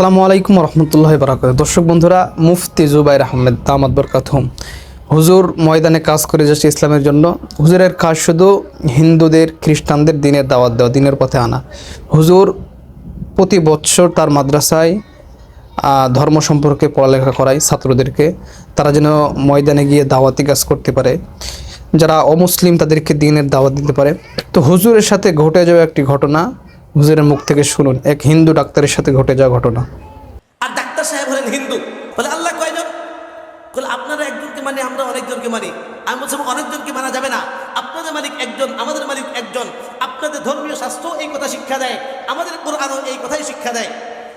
আসসালামু আলাইকুম রহমতুল্লাহ বারাকাত দর্শক বন্ধুরা, মুফতি জুবাইর আহমেদ দামাদ বরকাতহম হুজুর ময়দানে কাজ করে যাচ্ছে ইসলামের জন্য। হুজুরের কাজ শুধু হিন্দুদের, খ্রিস্টানদের দিনের দাওয়াত দেওয়া, দিনের পথে আনা। হুজুর প্রতি বৎসর তার মাদ্রাসায় ধর্ম সম্পর্কে পড়ালেখা করায় ছাত্রদেরকে। তারা যেন ময়দানে গিয়ে দাওয়াতি কাজ করতে পারে। যারা অমুসলিম তাদেরকে দিনের দাওয়াত দিতে পারে। তো হুজুরের সাথে ঘটে যাওয়া একটি ঘটনা হুজুরের মুখ থেকে শুনুন, এক হিন্দু ডাক্তারের সাথে ঘটে যাওয়া ঘটনা। আর ডাক্তার সাহেব হলেন হিন্দু। বলে, আল্লাহ কয়জন বলে, আপনারা একজনকে মানি, আমরা অনেকজনকে মানি। আমি বলছিলাম, অনেকজনকে মানা যাবে না। আপনাদের মালিক একজন, আমাদের মালিক একজন। আপনাদের ধর্মীয় শাস্ত্র এই কথা শিক্ষা দেয়, আমাদের কোরআনও এই কথাই শিক্ষা দেয়।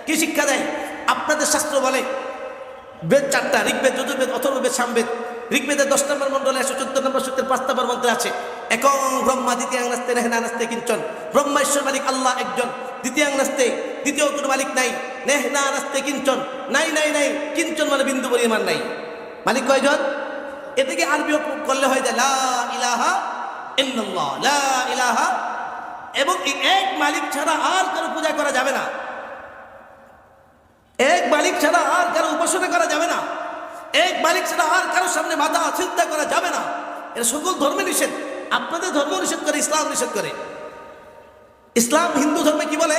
কি শিক্ষা দেয়? আপনাদের শাস্ত্র বলে, বেদ চারটা, ঋগ্বেদ যজুর্বেদ অথর্ববেদ, সামবেদ। ঋগ্বেদের দশ নম্বর মন্ডলে একশো চোদ্দ নম্বর সূত্রের পাঁচ নম্বর মন্ত্রে আছে একং ব্রহ্মা দ্বিতীয়াংনাস্তে নেহনা নাস্তে কিঞ্চন। ব্রহ্মা ঈশ্বর মালিক আল্লাহ একজন দ্বিতীয়াংনাস্তে দ্বিতীয় কোনো মালিক নাই নেহনা নাস্তে কিঞ্চন। নাই নাই নাই, কিঞ্চন মানে বিন্দু পরিমাণ নাই। মালিক কয়জন? এদিকে আরবি করলে হয়ে যায় লা ইলাহা ইল্লাল্লাহ, লা ইলাহা, এবং এই এক মালিক ছাড়া আর কারও পূজা করা যাবে না। এক মালিক ছাড়া আর কারও উপাসনা করা যাবে না। এক মালিক ছাড়া আর কারোর সামনে মাথা চিন্তা করা যাবে না। এটা সকল ধর্মে নিষেধ। আপনাদের ধর্ম নিষেধ করে, ইসলাম নিষেধ করে। ইসলাম হিন্দু ধর্মে কি বলে?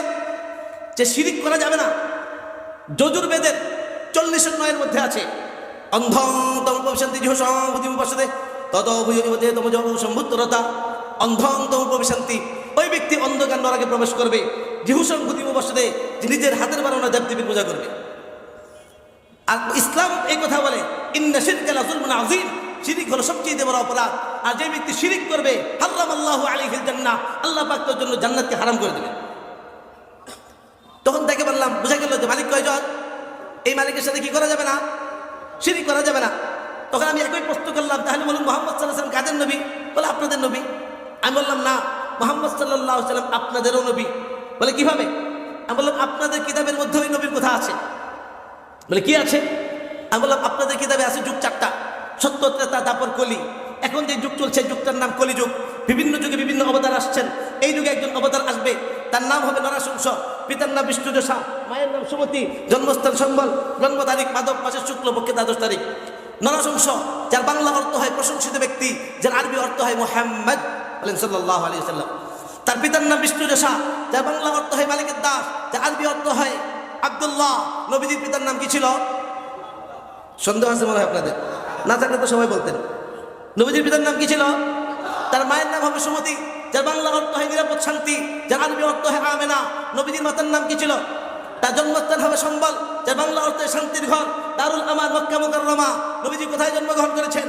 যে শিরিক করা যাবে না। যজুর্বেদের চল্লিশ নয়ের মধ্যে আছে ওই ব্যক্তি প্রবেশ করবে। নিজের হাতের দেবদেবীর পূজা করবে। ইসলাম এই কথা বলে আযীম। শিরিক হলো সবচেয়ে বড় অপরাধ। আর যে ব্যক্তি শিরিক করবে হারাম আল্লাহ আলাইহিল জান্নাহ, আল্লাহ পাক তার জন্য জান্নাতকে হারাম করে দেবে। তখন দেখে বললাম, বুঝা গেল যে মালিক কয়জন? এই মালিকের সাথে কি করা যাবে না? শিরিক করা যাবে না। তখন আমি একই প্রশ্ন করলাম, তাহলে বলুন মোহাম্মদ সাল্লাহ কাদের নবী? বলে, আপনাদের নবী। আমি বললাম, না, মোহাম্মদ সাল্লাহ সাল্লাম আপনাদেরও নবী। বলে, কীভাবে? আমি বললাম, আপনাদের কিতাবের মধ্যে ওই নবীর কথা আছে। বলে, কি আছে? আমি বললাম, আপনাদের কিতাবে আছে যুগ চারটা। সত্য তারপর কলি। এখন যে যুগ চলছে, যুগটার নাম কলি যুগ বিভিন্ন যুগে বিভিন্ন অবতার আসছেন। এই যুগে একজন অবতার আসবে। তার নাম হবে নরাশংস। পিতার নাম বিষ্ণু যশা। মায়ের নাম সুমতি। জন্মস্থান সম্বল। জন্ম তারিখ মাধব মাসের শুক্লপক্ষে দ্বাদশ তারিখ। নরাশংস, যার বাংলা অর্থ হয় প্রশংসিত ব্যক্তি, যার আরবি অর্থ হয় মোহাম্মদ বলেন সাল্লাহ আলী সাল্লাম তার পিতার নাম বিষ্ণু যশা। যার বাংলা অর্থ হয় মালিকের দাস। যার আরবি অর্থ হয় আবদুল্লাহ। নবীজির পিতার নাম কি ছিল? সন্দেহ আছে মনে হয় আপনাদের। না থাকলে তো সবাই বলতেন। নবীজির পিতার নাম কি ছিল? তার মায়ের নাম হবে সুমতি, যার বাংলা অর্থ হয় নিরাপদ শান্তি, যার আরবি অর্থ হয় আমেনা। নবীজির মাতার নাম কি ছিল? তার জন্মস্থান হবে সম্বল, যার বাংলা অর্থ শান্তির ঘর, দারুল আমার মক্কা মোকাররমা। নবীজি কোথায় জন্মগ্রহণ করেছেন?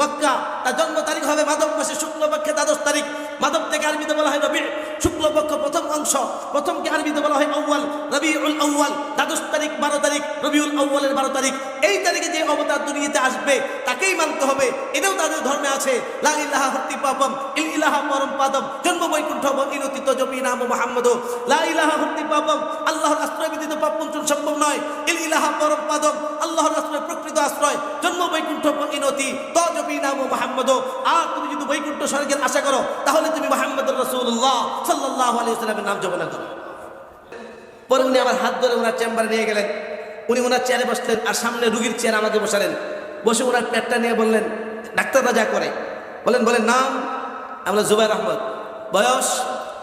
মক্কা, তার জন্ম তারিখ হবে মাধব মাসের শুক্লপক্ষে দ্বাদশ তারিখ। মাধব থেকে আরবিতে বলা হয় রবি, শুক্লপক্ষ প্রথম অংশ। প্রথমকে আরবিতে বলা হয় আউ্য়াল, রবিউল আউ্য়াল। দ্বাদশ তারিখ বারো তারিখ, রবিউল আউ্য়ালের বারো তারিখ। এই তারিখে যে অবতার দুনিয়াতে আসবে, তাকেই মানতে হবে। এটাও তাদের ধর্মে আছে। লা ইলাহা হত্যি পাপম ইল ইলাহা পরম পাদম জন্ম বৈকুণ্ঠ ইনতি তজপি নাম মোহাম্মদ লা ইলাহা হত্যি পাপম আল্লাহর আশ্রয় ব্যতীত পাপ মোচন সম্ভব নয়। ইল ইলাহা পরম পাদম আল্লাহর আশ্রয় প্রকৃত আশ্রয়, জন্ম বৈকুণ্ঠ ইনতি তজপি নাম মোহাম্মদ আর তুমি যদি বৈকুণ্ঠ স্বর্গের আশা করো, তাহলে তুমি মোহাম্মদ রসুল্লাহ সাল্লাহ আলিয়া সাল্লামের নাম জপনা করো। পরে উনি আমার হাত ধরে ওনার চেম্বারে নিয়ে গেলেন। উনি ওনার চেয়ারে বসলেন আর সামনে রুগীর চেয়ার আমাকে বসালেন। বসে ওনার পেটটা নিয়ে বললেন, ডাক্তাররা যা করে। বলেন বলেন, নাম? আমরা জুবাইর আহমদ। বয়স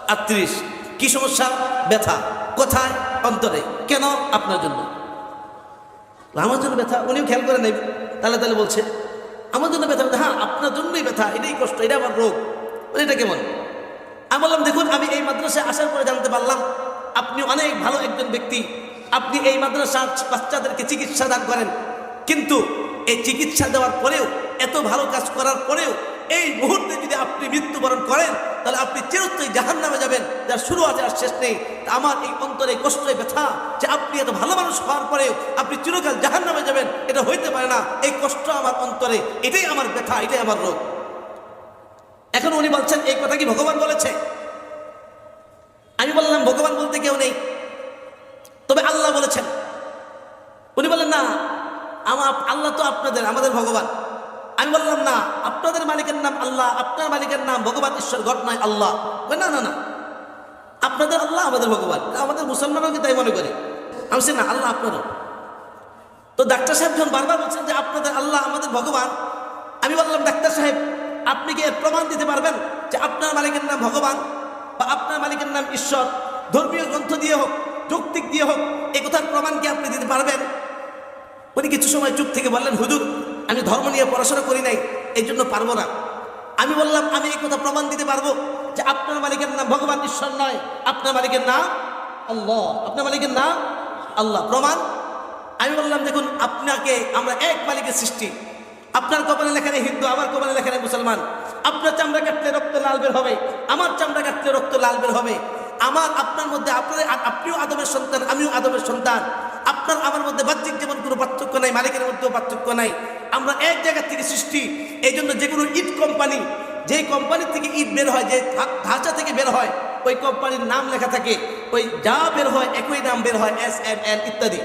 আটত্রিশ। কি সমস্যা? ব্যথা। কোথায়? অন্তরে। কেন? আপনার জন্য। আমার জন্য ব্যথা? উনিও খেয়াল করে নেবেন তাহলে তাহলে বলছে আমার জন্য ব্যথা হ্যাঁ আপনার জন্যই ব্যথা, এটাই কষ্ট, এটা আমার রোগ। এটা কেমন আমি বললাম, দেখুন, আমি এই মাদ্রাসায় আসার পরে জানতে পারলাম, আপনি অনেক ভালো একজন ব্যক্তি, আপনি এই মাদ্রাসার বাচ্চাদেরকে চিকিৎসা দান করেন। কিন্তু এই চিকিৎসা দেওয়ার পরেও, এত ভালো কাজ করার পরেও এই মুহূর্তে যদি আপনি মৃত্যুবরণ করেন, তাহলে আপনি চিরস্থায়ী জাহান নামে যাবেন। যার শুরু আছে আর শেষ নেই। আমার এই অন্তরে কষ্টে ব্যথা যে আপনি এত ভালো মানুষ হওয়ার পরেও আপনি চিরকাল জাহান নামে যাবেন। এটা হইতে পারে না। এই কষ্ট আমার অন্তরে, এটাই আমার ব্যথা, এটাই আমার রোগ। এখন উনি বলছেন, এই কথা কি ভগবান বলেছে? আমি বললাম, ভগবান বলতে কেউ নেই। তবে আল্লাহ বলেছেন। উনি বললেন, না, আমার, আল্লাহ তো আপনাদের, আমাদের ভগবান। আমি বললাম না আপনাদের মালিকের নাম আল্লাহ আপনার মালিকের নাম ভগবান ঈশ্বর ঘট নয় আল্লাহ। না না না আপনাদের আল্লাহ আমাদের ভগবান আমাদের মুসলমানও কি তাই মনে করি? আমি বলছি, না আল্লাহ আপনারও। তো ডাক্তার সাহেব যখন বারবার বলছেন যে আপনাদের আল্লাহ আমাদের ভগবান আমি বললাম ডাক্তার সাহেব আপনি কি প্রমাণ দিতে পারবেন যে আপনার মালিকের নাম ভগবান বা আপনার মালিকের নাম ঈশ্বর? ধর্মীয় গ্রন্থ দিয়ে হোক যৌক্তিক দিয়ে হোক এ কথার প্রমাণ কি আপনি দিতে পারবেন? উনি কিছু সময় চুপ থেকে বললেন হুজুর আমি ধর্ম নিয়ে পড়াশোনা করি নাই, এই জন্য পারব না। আমি বললাম, আমি এই কথা প্রমাণ দিতে পারব যে আপনার মালিকের নাম ভগবান ঈশ্বর নয়, আপনার মালিকের নাম আল্লাহ, আপনার মালিকের নাম আল্লাহ। প্রমাণ? আমি বললাম, দেখুন, আপনাকে আমরা এক মালিকের সৃষ্টি। আপনার কপালে লেখা নেই হিন্দু, আমার কপালে লেখা নেই মুসলমান। আপনার চামড়া কাটলে রক্ত লাল বের হবে, আমার চামড়া কাটলে রক্ত লাল বের হবে। আমার, আপনার মধ্যে আপনার, আপনিও আদমের সন্তান, আমিও আদমের সন্তান। আপনার, আমার মধ্যে বাহ্যিক যেমন কোনো পার্থক্য নাই, মালিকের মধ্যেও পার্থক্য নাই। আমরা এক জায়গা থেকে সৃষ্টি। এই জন্য যে কোনো ইট কোম্পানি যে কোম্পানি থেকে ইট বের হয়, যে ধাঁচা থেকে বের হয়, ওই কোম্পানির নাম লেখা থাকে। ওই যা বের হয়, একই নাম বের হয় এস এম এন ইত্যাদি।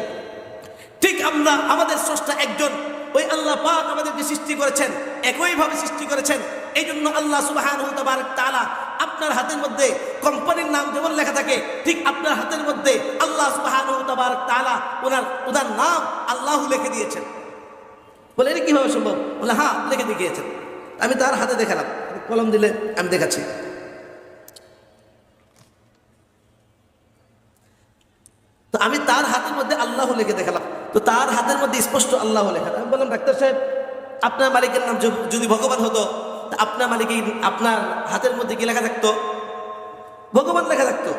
ঠিক আমরা, আমাদের স্রষ্টা একজন। ওই আল্লাহ পাক আমাদেরকে সৃষ্টি করেছেন, একইভাবে সৃষ্টি করেছেন। এই জন্য আল্লাহ সুবহানাহু তাবারক তাআলা আপনার হাতের মধ্যে কোম্পানির নাম যেমন লেখা থাকে, ঠিক আপনার হাতের মধ্যে আল্লাহ সুবহানাহু তাবারক তাআলা ওনার ওনার নাম আল্লাহ লিখে দিয়েছেন। বলে, এটা কীভাবে সম্ভব? বলে হ্যাঁ লিখে দেখিয়েছেন। আমি তার হাতে দেখালাম। কলম দিলে আমি দেখাচ্ছি। তো আমি তার হাতের মধ্যে আল্লাহ লিখে দেখালাম। তো তার হাতের মধ্যে স্পষ্ট আল্লাহ লেখা। আমি বললাম, ডাক্তার সাহেব, আপনার মালিকের নাম যদি ভগবান হতো, তা আপনার মালিকের আপনার হাতের মধ্যে কি লেখা থাকতো? ভগবান লেখা থাকতো।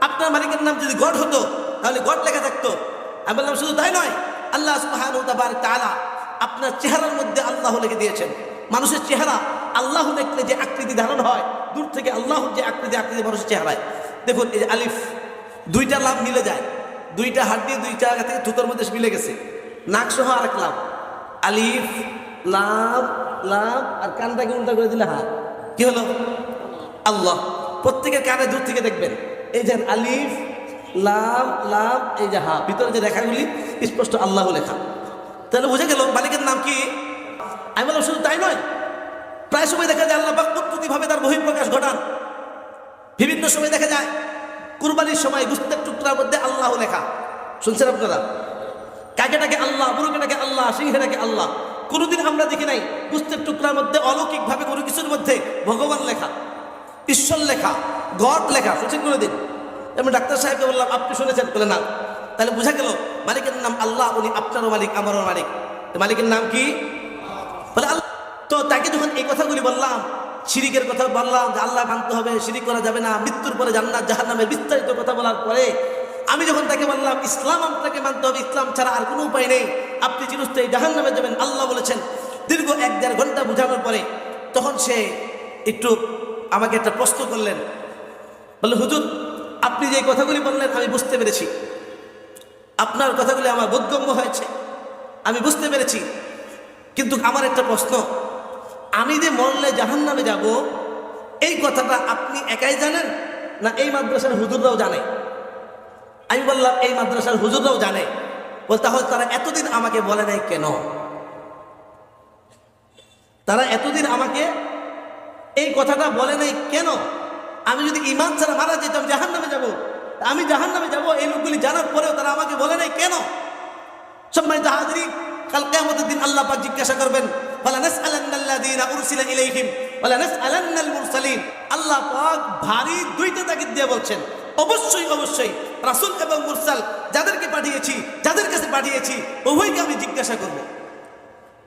আপনার মালিকের নাম যদি গড হতো, তাহলে গড লেখা থাকতো। আমি বললাম, শুধু তাই নয়, আল্লাহ তাবারক তাআলা আপনার চেহারার মধ্যে আল্লাহ লিখে দিয়েছেন। মানুষের চেহারা আল্লাহ লিখলে যে আকৃতি ধারণ হয়, দূর থেকে আল্লাহ যে আকৃতি আকৃতি মানুষের চেহারায়। দেখুন, এই আলিফ, দুইটা লাভ মিলে যায়। দুইটা হাড্ডি দুইটা জায়গা থেকে থুতোর মধ্যে মিলে গেছে। নাক সহ আর এক লাভ। আলিফ, লাভ লাভ, আর কানটাকে উল্টা করে দিলে হা কি হলো? আল্লাহ। প্রত্যেকের কানে দূর থেকে দেখবেন। এই যে আলিফ, লাভ লাভ, এই যে হা ভিতরে যে রেখাগুলি, স্পষ্ট আল্লাহ লেখা। তাহলে বুঝে গেল মালিকের নাম কি? আমি বললাম, শুধু তাই নয়, প্রায় সময় দেখা যায় আল্লাহ পাক ভাবে তার বহিঃপ্রকাশ ঘটান। বিভিন্ন সময় দেখা যায়, কুরবানির সময় গুস্তের টুকরার মধ্যে আল্লাহ লেখা। শুনছেন আপনারা? কাকেটাকে আল্লাহ মুরগিটাকে আল্লাহ সিংহেটাকে আল্লাহ। কোনোদিন আমরা দেখি নাই, গুস্তের টুকরার মধ্যে অলৌকিকভাবে কোনো কিছুর মধ্যে ভগবান লেখা, ঈশ্বর লেখা, গড লেখা। শুনছেন কোনোদিন? আমি ডাক্তার সাহেবকে বললাম, আপনি শুনেছেন? বলে না। তাহলে বোঝা গেল মালিকের নাম আল্লাহ, উনি আপনারও মালিক, আমারও মালিক। মালিকের নাম কি? আল্লাহ। তো তাকে যখন এই কথাগুলি বললাম, শিরিকের কথা বললাম, যে আল্লাহ মানতে হবে, শিরিক করা যাবে না, মৃত্যুর পরে জান্নাত, জাহান্নামের বিস্তারিত কথা বলার পরে আমি যখন তাকে বললাম, ইসলাম আপনাকে মানতে হবে, ইসলাম ছাড়া আর কোনো উপায় নেই, আপনি চিরস্থায়ী জাহান্নামে যাবেন, আল্লাহ বলেছেন। দীর্ঘ এক দেড় ঘণ্টা বোঝানোর পরে তখন সে একটু আমাকে একটা প্রশ্ন করলেন। বললে, হুজুর, আপনি যে কথাগুলি বললেন, আমি বুঝতে পেরেছি। আপনার কথাগুলি আমার বোধগম্য হয়েছে। আমি বুঝতে পেরেছি। কিন্তু আমার একটা প্রশ্ন, আমি যে মরলে জাহান নামে যাব, এই কথাটা আপনি একাই জানেন না এই মাদ্রাসার হুজুররাও জানে? আমি বললাম, এই মাদ্রাসার হুজুররাও জানে। বল তাহলে তারা এতদিন আমাকে বলে নাই কেন? তারা এতদিন আমাকে এই কথাটা বলে নাই কেন? আমি যদি ইমান ছাড়া মারা যেতাম জাহান নামে যাব। আমি জাহান নামে যাব, এই লোকগুলি জানার পরেও তারা আমাকে বলে নাই, কেন? সম্মানিত হাজরি কাল কিয়ামতের দিন আল্লাহ পাক জিজ্ঞাসা করবেন আল্লাহ পাক ভারী দুইটা তাগিদ দিয়ে বলছেন, অবশ্যই অবশ্যই, রাসুল এবং মুরসাল যাদেরকে পাঠিয়েছি, যাদের কাছে পাঠিয়েছি, উভয়কে আমি জিজ্ঞাসা করব।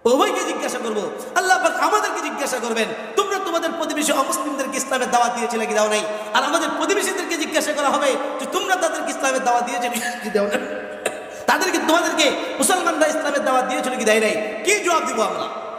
উভয়কে জিজ্ঞাসা করব। আল্লাহ আমাদেরকে জিজ্ঞাসা করবেন, তোমরা তোমাদের প্রতিবেশী অমুসলিমদেরকে ইসলামের দাওয়া দিয়েছিলে কি দাও নাই? আর আমাদের প্রতিবেশীদেরকে জিজ্ঞাসা করা হবে যে, তোমরা তাদেরকে ইসলামের দাওয়া দিয়েছে কি দাও না তাদেরকে তোমাদেরকে, মুসলমানরা ইসলামের দাওয়া দিয়েছিল কি দেয় নাই? কি জবাব দিব আমরা?